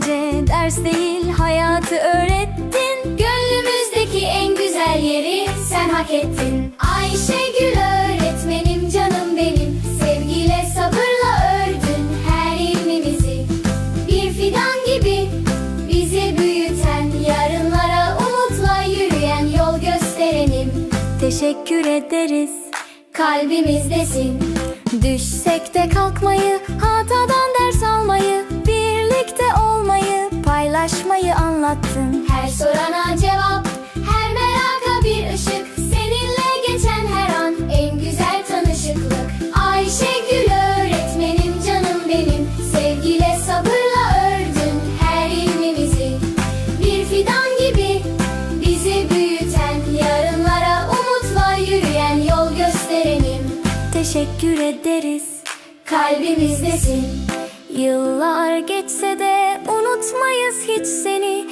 ders değil hayatı öğrettin. Gönlümüzdeki en güzel yeri sen hak ettin. Ayşegül öğretmenim canım benim. Sevgiyle sabırla ördün her ilmimizi. Bir fidan gibi bizi büyüten Yarınlara umutla yürüyen yol gösterenim. Teşekkür ederiz Kalbimizdesin. Düşsek de kalkmayı, hatadan ders almayı paylaşmayı anlattın. Her sorana cevap, her meraka bir ışık. Seninle geçen her an en güzel tanışıklık. Ayşegül öğretmenim canım benim. Sevgiyle sabırla ördün her ilmimizi Bir fidan gibi bizi büyüten Yarınlara umutla yürüyen yol gösterenim. Teşekkür ederiz. Kalbimizdesin. Yıllar geçse de unutmayız hiç seni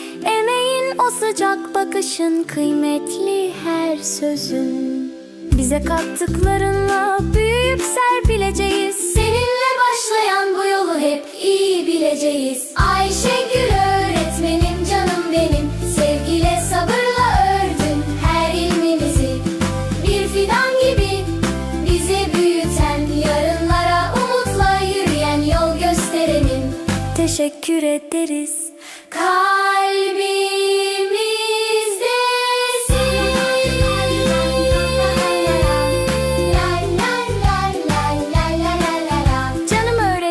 o sıcak bakışın kıymetli her sözün. Bize kattıklarınla büyüyüp serpileceğiz. Seninle başlayan bu yolu hep iyi bileceğiz. Ayşegül öğretmenim canım benim. Sevgiyle sabırla ördün her ilmimizi. Bir fidan gibi bizi büyüten Yarınlara umutla yürüyen yol gösterenim Teşekkür ederiz. Kalbimizdesin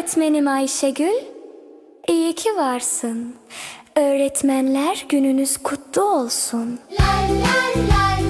öğretmenim Ayşegül. İyi ki varsın. Öğretmenler gününüz kutlu olsun. La la la